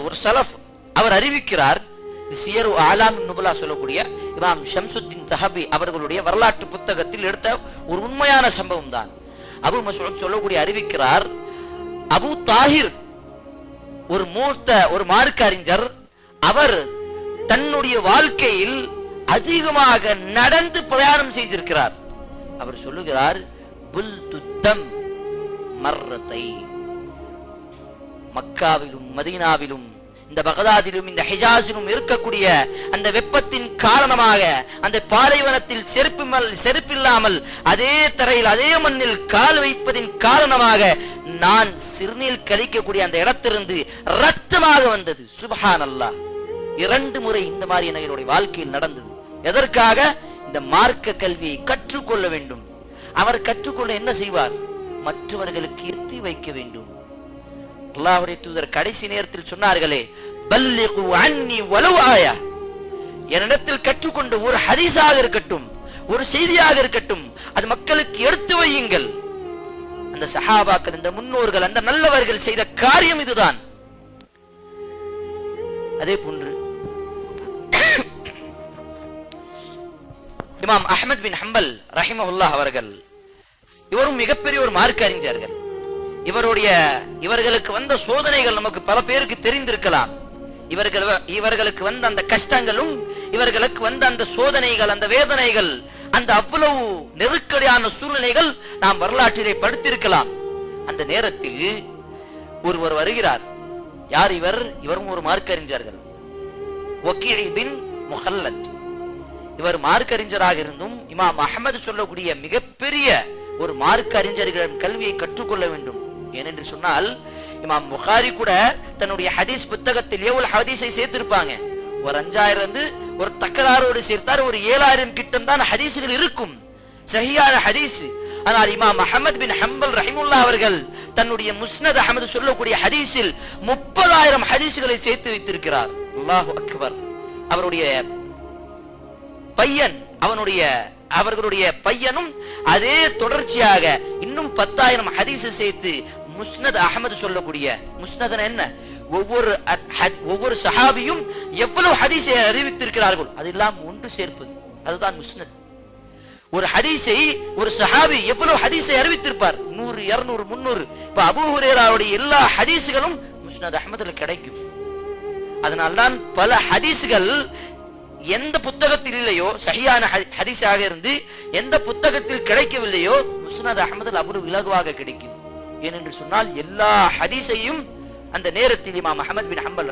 ஒரு சலஃப். அவர் அறிவிக்கிறார் சியரு ஆலாம் நுபலா சொல்லக்கூடிய இமாம் ஷம்சுத்தின் தஹபி அவர்களுடைய வரலாற்று புத்தகத்தில் எடுத்த ஒரு உண்மையான சம்பவம் தான். அபு மசூத் சொல்லக்கூடிய அறிவிக்கிறார் அபு தாஹிர் ஒரு மூத்த ஒரு மார்க்க அறிஞர் அவர் தன்னுடைய வாழ்க்கையில் அதிகமாக நடந்து பிரயாணம் செய்திருக்கிறார். அவர் சொல்லுகிறார் புல் துத்தம் மர்ரத்தை. மக்காவிலும் மதீனாவிலும் இந்த பகதாதிலும் இந்த ஹிஜாஸிலும் இருக்கக்கூடிய அந்த வெப்பத்தின் காரணமாக அந்த பாலைவனத்தில் செருப்பு செருப்பில்லாமல் அதே தரையில் அதே மண்ணில் கால் வைப்பதின் காரணமாக நான் சிறுநீர் கழிக்கக்கூடிய அந்த இடத்திலிருந்து ரத்தமாக வந்தது. சுபஹான் அல்லாஹ் இரண்டு முறை இந்த மாதிரி என்னுடைய வாழ்க்கையில் நடந்தது. எதற்காக? இந்த மார்க்க கல்வியை கற்றுக்கொள்ள வேண்டும். அவர் கற்றுக்கொள்ள என்ன செய்வார்? மற்றவர்களுக்கு எத்தி வைக்க வேண்டும். அல்லாஹுடைய தூதர் கடைசி நேரத்தில் சொன்னார்களே பல்லிகு அன்னி வலவு ஆயா. என்னிடத்தில் கற்றுக்கொண்டு ஒரு ஹதீஸாக இருக்கட்டும் ஒரு செய்தியாக இருக்கட்டும் அது மக்களுக்கு எடுத்து வையுங்கள். அந்த சஹாபாக்கள் இந்த முன்னோர்கள் அந்த நல்லவர்கள் செய்த காரியம் இதுதான். அதே போன்று இமாம் அஹமத் பின் ஹம்பல் ரஹிமஹுல்லா அவர்கள் இவரும் மிகப்பெரிய ஒரு மார்க்க அறிஞர்கள் இவருடைய இவர்களுக்கு வந்த சோதனைகள் நமக்கு பல பேருக்கு தெரிந்திருக்கலாம். இவர்கள் இவர்களுக்கு வந்த அந்த கஷ்டங்களும் இவர்களுக்கு வந்த அந்த சோதனைகள் அந்த வேதனைகள் அந்த அவ்வளவு நெருக்கடியான சூழ்நிலைகள் நாம் வரலாற்றிலே படுத்திருக்கலாம். அந்த நேரத்தில் ஒருவர் வருகிறார். யார் இவர்? இவரும் ஒரு மார்க்கறிஞர்கள். பின் முஹல்லத் இவர் மார்க்கறிஞராக இருந்தும் இமாம் அகமது சொல்லக்கூடிய மிகப்பெரிய ஒரு மார்க்க அறிஞர்களிடம் கல்வியை கற்றுக்கொள்ள வேண்டும். ஏனென்று சொன்னால் இமாம் புகாரி கூட தன்னுடைய ஹதீஸ் புத்தகத்தில் எவ்வளவு ஹதீஸை சேர்த்திருப்பாங்க. ஒரு அஞ்சாயிரம் வந்து ஒரு தக்கராரோடு சேர்த்தார் ஒரு ஏழாயிரம் கிட்டம் தான் ஹதீஸுகள் இருக்கும். சஹியான ஹதீஸ். ஆனால் இமாம் அஹமத் பின் ஹம்பல் ரஹிமுல்லா அவர்கள் தன்னுடைய முஸ்னத் அஹமது சொல்லக்கூடிய ஹதீஸில் முப்பதாயிரம் ஹதீஸுகளை சேர்த்து வைத்திருக்கிறார். அல்லாஹு அக்பர். அவருடைய பையன் அவனுடைய அவர்களுடைய பையனும் அதே தொடர்ச்சியாக இன்னும் பத்தாயிரம் ஹதீஸ் சேர்த்து முஸ்னத் அகமது சொல்லக்கூடிய முஸ்னத் என்ன? ஒவ்வொரு ஒவ்வொரு சஹாபியும் எவ்வளவு ஹதீஸை அறிவித்திருக்கிறார்கள்? அதெல்லாம் ஒன்று சேர்ப்பது. அதுதான் முஸ்னத். ஒரு ஹதீஸை ஒரு சஹாபி எவ்வளவு ஹதீஸை அறிவித்திருப்பார்? நூறு இருநூறு முன்னூறு இப்ப அபூஹுரேராவுடைய எல்லா ஹதீஸுகளும் முஸ்னத் அஹமதுல கிடைக்கும். அதனால்தான் பல ஹதீஸுகள் எந்த புத்தகத்தில் இல்லையோ சஹியான ஹதீஸாக இருந்து எந்த புத்தகத்தில் கிடைக்கவில்லையோ முஸ்னத் அகமதுல அவ்வளவு இலகுவாக கிடைக்கும். ஏனென்று சொன்னால் எல்லா ஹதீஸையும் அந்த நேரத்தில் இமாம் அஹமத் பின் ஹம்பல்